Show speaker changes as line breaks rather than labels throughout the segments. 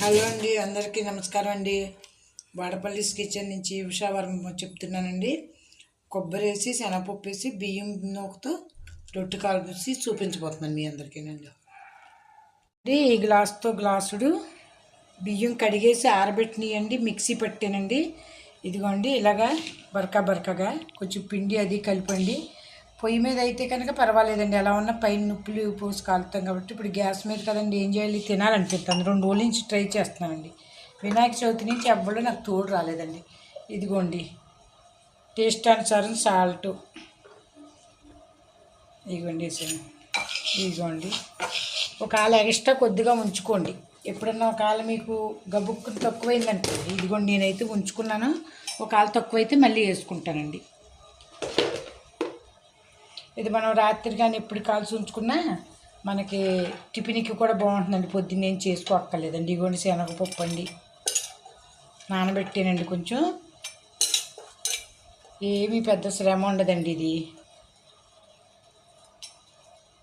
Hello అండి అందరికీ నమస్కారం అండి. వాడపల్లిస్ కిచెన్ నుంచి ఉషావరం చెప్తున్నానండి. కొబ్బరి వేసి శనగపప్పు వేసి బియ్యం నూకతో రొట్టె కాల్పేసి చూపించబోతున్నాను మీ అందరికీనండి అండి ఈ గ్లాసుతో గ్లాసుడు బియ్యం కడిగేసి ఆరబెట్టినాయండి మిక్సీ పట్టానండి. ఇదిగోండి ఇలాగా బరక బరకగా కొంచెం పిండి అది కలిపండి. పొయ్యి మీద అయితే కనుక పర్వాలేదండి. ఎలా ఉన్న పైన నొప్పులు పోసి కాలుతాం కాబట్టి ఇప్పుడు గ్యాస్ మీద కదండి ఏం చేయాలి? తినాలనిపిస్తుంది. రెండు రోజుల నుంచి ట్రై చేస్తున్నానండి. వినాయక చవితి నుంచి ఎవ్వరు నాకు తోడు రాలేదండి. ఇదిగోండి. టేస్ట్ అనుసారం సాల్ట్. ఇదిగోండి వేసాను ఇదిగోండి. ఒకవేళ ఎక్స్ట్రా కొద్దిగా ఉంచుకోండి. ఎప్పుడన్నా ఒక మీకు గబుక్కు తక్కువైందంటే ఇదిగోండి నేనైతే ఉంచుకున్నాను. ఒక తక్కువైతే మళ్ళీ వేసుకుంటానండి. ఇది మనం రాత్రి కానీ ఎప్పుడు కాల్చి ఉంచుకున్నా మనకి టిఫిన్కి కూడా బాగుంటుందండి. పొద్దున్న ఏం చేసుకోక్కర్లేదండి. ఇగోండి శనగపప్పు అండి. నానబెట్టానండి కొంచెం. ఏమీ పెద్ద శ్రమ ఉండదండి ఇది.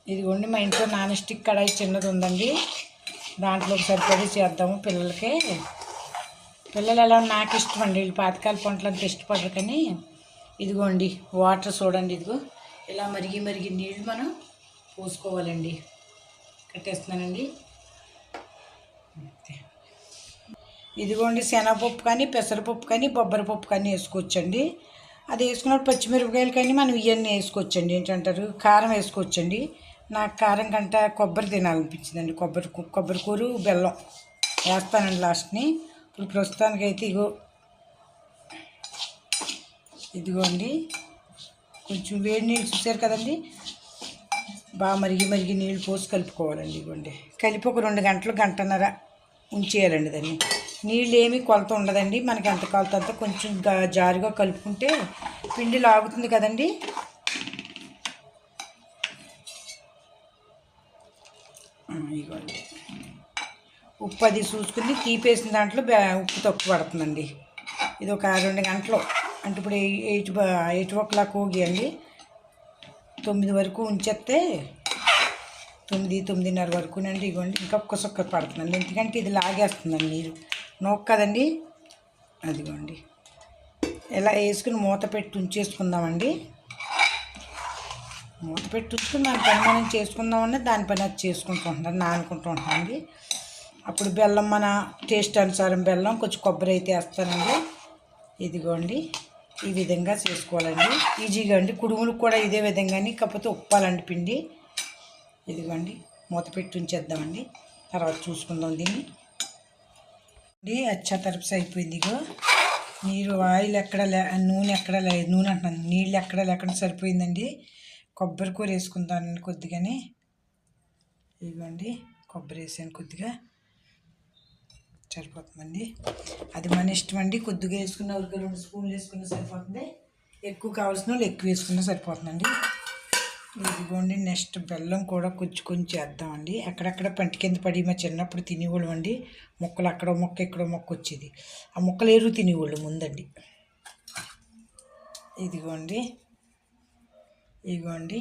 ఇదిగోండి మా ఇంట్లో నాన్ స్టిక్ కడాయి చిన్నది ఉందండి. దాంట్లో సరిపడి చేద్దాము పిల్లలకి. పిల్లలు ఎలా నాకు ఇష్టం అండి. వీళ్ళు పాతకాల పంటలు అంత ఇష్టపడరు కానీ. ఇదిగోండి వాటర్ చూడండి ఇదిగో. ఇలా మరిగి మరిగి నీళ్ళు మనం పోసుకోవాలండి. కట్టేస్తున్నానండి. ఇదిగోండి శనగపప్పు కానీ పెసరపప్పు కానీ బొబ్బరి పప్పు కానీ వేసుకోవచ్చండి. అది వేసుకున్నప్పుడు పచ్చిమిరపకాయలు కానీ మనం ఇవన్నీ వేసుకోవచ్చండి. ఏంటంటారు? కారం వేసుకోవచ్చండి. నాకు కారం కంట కొబ్బరి తినాలనిపించిందండి. కొబ్బరి కొబ్బరి కూర బెల్లం వేస్తానండి లాస్ట్ని. ఇప్పుడు ప్రస్తుతానికైతే ఇగో ఇదిగోండి. కొంచెం వేడి నీళ్ళు చూసారు కదండి? బాగా మరిగి మరిగి నీళ్ళు పోసి కలుపుకోవాలండి ఇవ్వండి. కలిపి ఒక రెండు గంటలు గంటన్నర ఉంచేయాలండి దాన్ని. నీళ్ళు ఏమీ కొలత ఉండదండి. మనకి ఎంత కొలత అంతా కొంచెం గా- జారుగా కలుపుకుంటే పిండి లాగుతుంది కదండి? ఇవ్వండి. ఉప్పు అది చూసుకుని తీపేసిన దాంట్లో ఉప్పు తక్కువ పడుతుందండి. ఇది ఒక రెండు గంటలు. అంటే ఇప్పుడు ఎయిట్ ఎయిట్ ఓ క్లాక్ ఊగియండి. తొమ్మిది వరకు ఉంచేస్తే తొమ్మిది తొమ్మిదిన్నర వరకునండి ఇవ్వండి ఇంకా ఒక్క సొక్క పడుతుందండి. ఎందుకంటే ఇది లాగేస్తుందండి నీరు. నోక్ కదండి? అదిగోండి. ఇలా వేసుకుని మూత పెట్టి ఉంచేసుకుందామండి. మూత పెట్టి ఉంచుకుని మన పని మనం చేసుకుందామని దాని పని అది చేసుకుంటూ ఉంటాను నానుకుంటూ ఉంటానండి అప్పుడు బెల్లం మన టేస్ట్ అనుసారం బెల్లం కొంచెం కొబ్బరి అయితే వేస్తానండి. ఇదిగోండి. ఈ విధంగా చేసుకోవాలండి. ఈజీగా అండి. కుడుములకు కూడా ఇదే విధంగానే కాకపోతే ఉప్పాలండి పిండి. ఇదిగోండి మూత పెట్టి ఉంచేద్దామండి. తర్వాత చూసుకుందాం దీన్ని. అండి అచ్చా తరపుసి అయిపోయింది ఇగో. నీరు ఆయిల్ ఎక్కడ లే నూనె ఎక్కడ లే నూనె అంటున్నాను. నీళ్ళు ఎక్కడ లేకుండా సరిపోయిందండి. కొబ్బరి కూర వేసుకుందానండి కొద్దిగానే. ఇదిగోండి కొబ్బరి వేసాను కొద్దిగా. సరిపోతుందండి అది మన ఇష్టం అండి. కొద్దిగా వేసుకున్న ఒక రెండు స్పూన్లు వేసుకున్నా సరిపోతుంది. ఎక్కువ కావాల్సిన వాళ్ళు ఎక్కువ వేసుకున్నా సరిపోతుందండి. ఇదిగోండి నెక్స్ట్ బెల్లం కూడా కొంచెం కొంచెం వేద్దామండి. అక్కడక్కడ పంట కింద పడి మా చిన్నప్పుడు తినేవాళ్ళం అండి. మొక్కలు అక్కడో మొక్క ఇక్కడో మొక్క వచ్చేది. ఆ మొక్కలు ఏరు తినేవాళ్ళు ముందండి. ఇదిగోండి. ఇదిగోండి.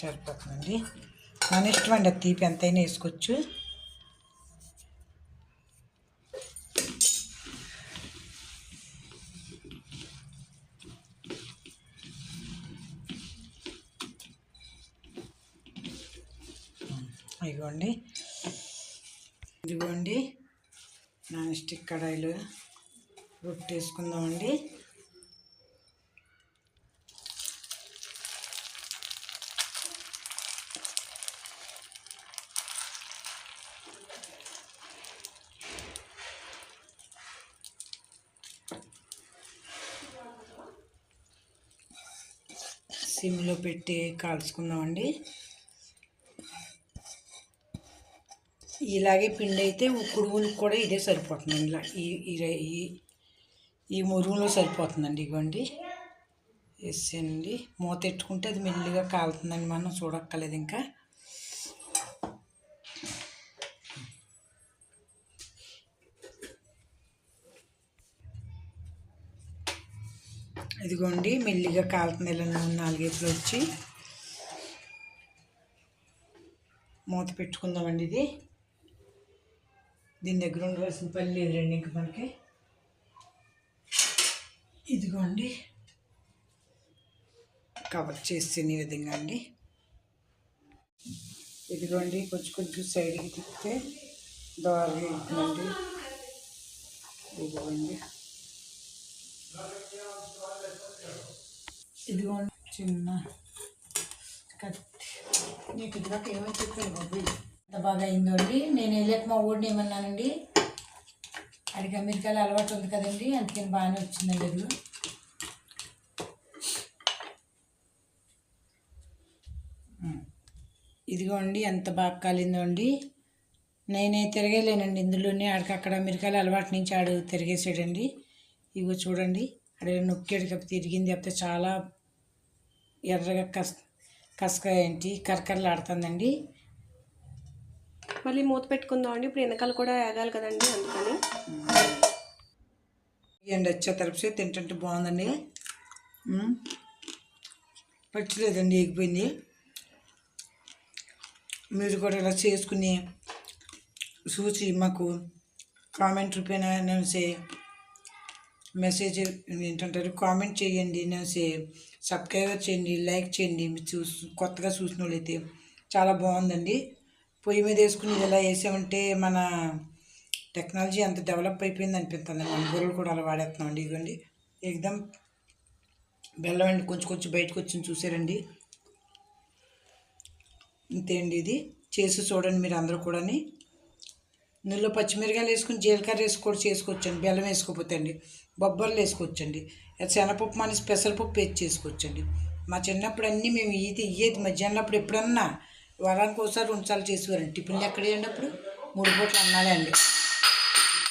సరిపోతుందండి. మన ఇష్టం అండి అది తీపి ఎంతైనా వేసుకోవచ్చు. ఇదిగోండి. ఇదిగోండి. నాన్ స్టిక్ కడాయిలు రొట్టె వేసుకుందామండి. సిమ్లో పెట్టి కాల్చుకుందామండి. ఇలాగే పిండి అయితే కుడుములకు కూడా ఇదే సరిపోతుందండి. ఇలా ఈ ఈ ఈ మురుగులో సరిపోతుందండి ఇవ్వండి. వేసేయండి. మూత ఎట్టుకుంటే అది మెల్లిగా కాలుతుందండి మనం చూడక్కర్లేదు ఇంకా. ఇదిగోండి మెల్లిగా కాలుతుంది ఇలా నూనె నాలుగేపులు వచ్చి మూత పెట్టుకుందామండి ఇది. దీని దగ్గర ఉండవలసిన పని లేదురండి ఇంక మనకి. ఇదిగోండి కవర్ చేసి ఈ విధంగా అండి. ఇదిగోండి కొంచెం కొంచెం సైడ్కి తిప్పితే దోరగా అవుతుందండి. ఇదిగోండి. ఇదిగోండి చిన్న కత్తి. నీకు ఇదిగాక ఏమని చెప్పాను బాబు? ఎంత బాగా అయిందో అండి. నేను వెళ్ళాక మా ఊడిని ఏమన్నానండి? అడిగి అమెరికాలో అలవాటు ఉంది కదండి అందుకని బాగానే వచ్చిందండి అది. ఇదిగోండి ఎంత బాగా కాలిందో అండి. నేనే తిరగలేనండి ఇందులోనే. ఆడికి అక్కడ అమెరికాలో అలవాటు నుంచి ఆడు తిరిగేసాడండి ఇగో చూడండి అక్కడ నొక్కాడు కాబట్టి తిరిగింది చెప్తే చాలా ఎర్రగా కస్ కసక ఏంటి? కరకరలాడుతుందండి.
మళ్ళీ మూత పెట్టుకుందాం అండి. ఇప్పుడు వెనకాల కూడా ఏగాలి కదండి అందుకని.
ఎండ వచ్చే తరపుసే తింటుంటే బాగుందండి. పచ్చలేదండి ఎగిపోయింది మీరు కూడా ఇలా చేసుకుని చూసి మాకు కామెంట్ రూపేణ నేసే మెసేజ్ ఏంటంటారు? కామెంట్ చేయండి నేసే సబ్స్క్రైబర్ చేయండి లైక్ చేయండి. మీరు చూసి కొత్తగా చూసిన వాళ్ళైతే చాలా బాగుందండి. పొయ్యి మీద వేసుకుని ఇలా వేసామంటే మన టెక్నాలజీ అంత డెవలప్ అయిపోయింది అనిపిస్తుంది. మన గొర్రెలు కూడా అలా వాడేస్తున్నాం అండి ఇదిగోండి. ఎగ్దమ్ బెల్లం అండి కొంచెం కొంచెం బయటకు వచ్చి చూసారండి. అంతే అండి ఇది. చేసి చూడండి మీరు అందరూ కూడాని. ఇందులో పచ్చిమిరకాయలు వేసుకుని జీలకర్ర వేసి కూడా చేసుకోవచ్చండి బెల్లం వేసుకోకపోతే అండి. బొబ్బర్లు వేసుకోవచ్చండి. శనగపప్పు మన పెసరపప్పు వేసి చేసుకోవచ్చండి. మా చిన్నప్పుడు అన్నీ మేము ఇది ఇయ్యేది మధ్యాహ్నం అప్పుడు ఎప్పుడన్నా వారానికి ఒకసారి రెండు సార్లు చేసేవారండి. టిఫిన్లు ఎక్కడ అప్పుడు? మూడు పూటలు అన్నాలే అండి.